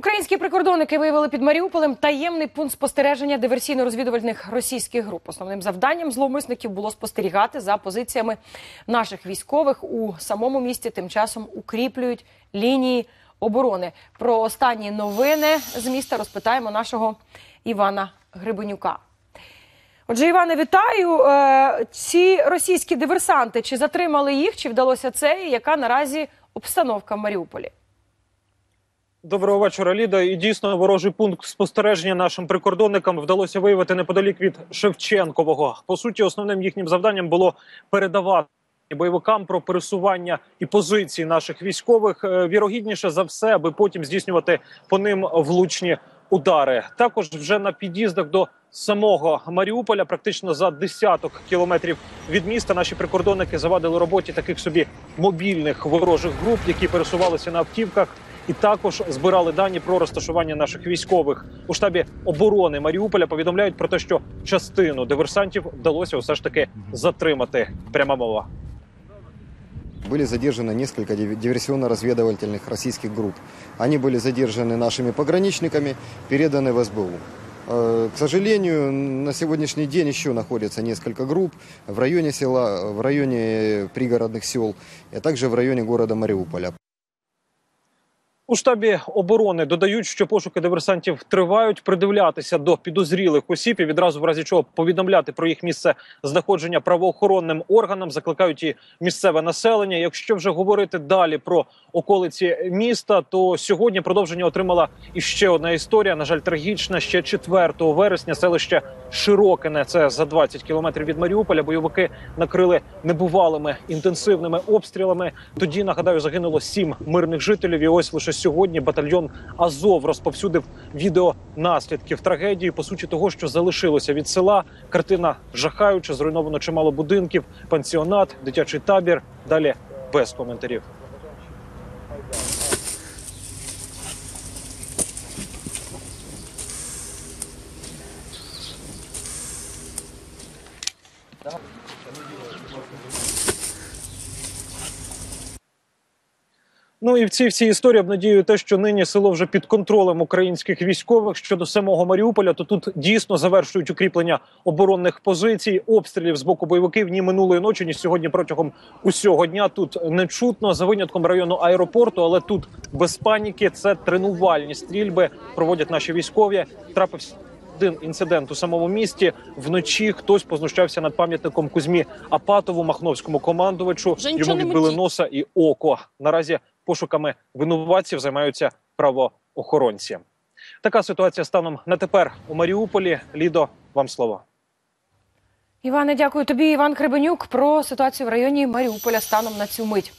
Українські прикордонники виявили під Маріуполем таємний пункт спостереження диверсійно-розвідувальних російських груп. Основним завданням зловмисників було спостерігати за позиціями наших військових у самому місті. Тим часом укріплюють лінії оборони. Про останні новини з міста розпитаємо нашого Івана Грибенюка. Отже, Іване, вітаю. Е, Ці російські диверсанти чи затримали їх, чи вдалося це? І яка наразі обстановка в Маріуполі? Доброго вечора, Ліда. І дійсно ворожий пункт спостереження нашим прикордонникам вдалося виявити неподалік від Шевченкового. По суті, основним їхнім завданням було передавати бойовикам про пересування і позиції наших військових. Е, Вірогідніше за все, аби потім здійснювати по ним влучні удари. Також вже на під'їздах до самого Маріуполя, практично за десяток кілометрів від міста, наші прикордонники завадили роботі таких собі мобільних ворожих груп, які пересувалися на автівках І також збирали дані про розташування наших військових у штабі оборони Маріуполя. Повідомляють про те, що частину диверсантів вдалося все ж таки затримати. Пряма мова. Были задержаны несколько див- диверсионно-разведывательных российских групп. Они были задержаны нашими пограничниками, переданы в СБУ. Э, К сожалению, на сегодняшний день еще находится несколько групп в районе села, в районе пригородных сел, а также в районе города Мариуполя. У штабі оборони додають, що пошуки диверсантів тривають. Придивлятися до підозрілих осіб і відразу в разі чого повідомляти про їх місце знаходження правоохоронним органам. Закликають і місцеве населення. Якщо вже говорити далі про околиці міста, то сьогодні продовження отримала іще одна історія. На жаль, трагічна. Ще 4 вересня селище Широкине. Це за 20 кілометрів від Маріуполя. Бойовики накрили небувалими інтенсивними обстрілами. Тоді нагадаю, загинуло сім мирних жителів. І ось лише сьогодні батальйон Азов розповсюдив відео наслідків трагедії. По суті, того, що залишилося від села. Картина жахаюча, зруйновано чимало будинків, пансіонат, дитячий табір. Далі без коментарів. Ну і в цій всій історії обнадію те, що нині село вже під контролем українських військових щодо самого Маріуполя. То тут дійсно завершують укріплення оборонних позицій, обстрілів з боку бойовиків ні минулої ночі, ні сьогодні протягом усього дня. Тут не чутно за винятком району аеропорту, але тут без паніки це тренувальні стрільби проводять наші військові. Трапився. Один інцидент у самому місті вночі хтось познущався над пам'ятником Кузьмі Апатову, махновському командувачу. Вже Йому відбили носа і око. Наразі пошуками винуватців займаються правоохоронці. Така ситуація станом на тепер у Маріуполі. Лідо, вам слово. Іване, дякую тобі. Іван Кребенюк, про ситуацію в районі Маріуполя станом на цю мить.